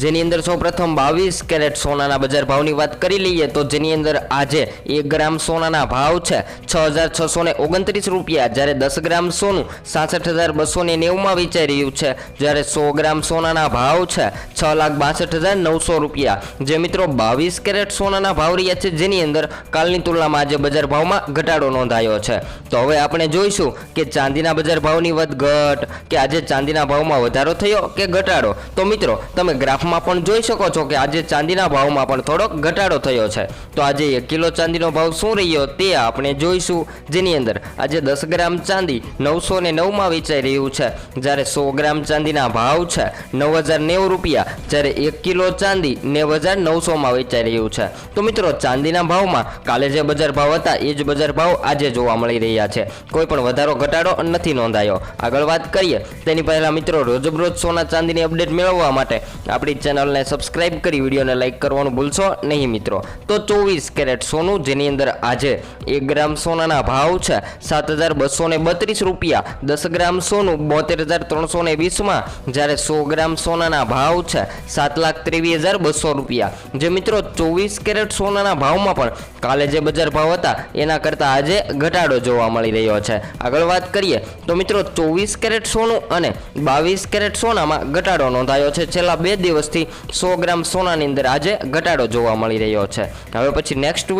જેની અંદર સૌપ્રથમ બાવીસ કેરેટ સોનાના બજાર ભાવની વાત કરી લઈએ તો જેની અંદર આજે એક ગ્રામ સોનાના ભાવ છે છ હજાર છસો ને ઓગણત્રીસ રૂપિયા. જ્યારે દસ ગ્રામ સોનું સાસઠ હજાર બસો ને નેવુંમાં વેચાઈ રહ્યું છે. જ્યારે સો ગ્રામ સોનાના ભાવ છે છ લાખ બાસઠ હજાર નવસો રૂપિયા. જે મિત્રો બાવીસ કેરેટ સોનાના ભાવ રહ્યા છે જેની અંદર કાલની તુલનામાં આજે બજાર ભાવમાં ઘટાડો નોંધાયો છે. તો હવે આપણે જોઈશું કે ચાંદીના બજાર ભાવની વધઘટ કે આજે ચાંદીના ભાવમાં વધારો થયો કે ઘટાડો? તો મિત્રો, તમે ગ્રાફમાં પણ જોઈ શકો છો કે આજે ચાંદીના ભાવમાં પણ થોડોક ઘટાડો થયો છે. તો આજે એક કિલો ચાંદીનો ભાવ શું રહ્યો તે આપણે જોઈશું. જેની અંદર આજે દસ ગ્રામ ચાંદી નવસો ને નવમાં વેચાઈ રહ્યું છે. જ્યારે સો ગ્રામ ચાંદીના ભાવ છે નવ હજાર નેવું રૂપિયા. જ્યારે એક કિલો ચાંદી નેવ હજાર નવસોમાં વેચાઈ રહ્યું છે. તો મિત્રો, ચાંદીના ભાવમાં કાલે જે બજાર ભાવ હતા, એ જ બજાર ભાવ આજે જોવા મળી રહ્યા છે. કોઈ પણ વધારો, ઘટાડો નથી નોંધાયો. આગળ વાત કરીએ. તેની પહેલા મિત્રો, રોજબરોજ સોના ચાંદીની અપડેટ મેળવવા માટે આપણી ચેનલને સબસ્ક્રાઇબ કરી વિડીયોને લાઇક કરવાનું ભૂલશો નહીં મિત્રો. તો ચોવીસ કેરેટ સોનું, જેની અંદર આજે એક ગ્રામ સોનાના ભાવ છે, સાત હજાર બસો બત્રીસ રૂપિયા. દસ ગ્રામ સોનું, બોતેર હજાર ત્રણસો ને વીસમાં. જ્યારે સો ગ્રામ સોનાના ભાવ છે, સાત લાખ ત્રેવીસ હજાર બસો રૂપિયા. જે મિત્રો ચોવીસ કેરેટ સોનાના ભાવમાં પણ કાલે જે બજાર ભાવ હતા, એના કરતાં આજે ઘટાડો જોવા મળી રહ્યો છે. આગળ વાત કરીએ, તો મિત્રો ચોવીસ કેરેટ સોનું અને બાવીસ કેરેટ સોનામાં ઘટાડો નોંધાયો છે. છેલ્લા બે દિવસથી સો ગ્રામ સોનાની અંદર આજે ઘટાડો જોવા મળી રહ્યો છે. હવે પછી નેક્સ્ટ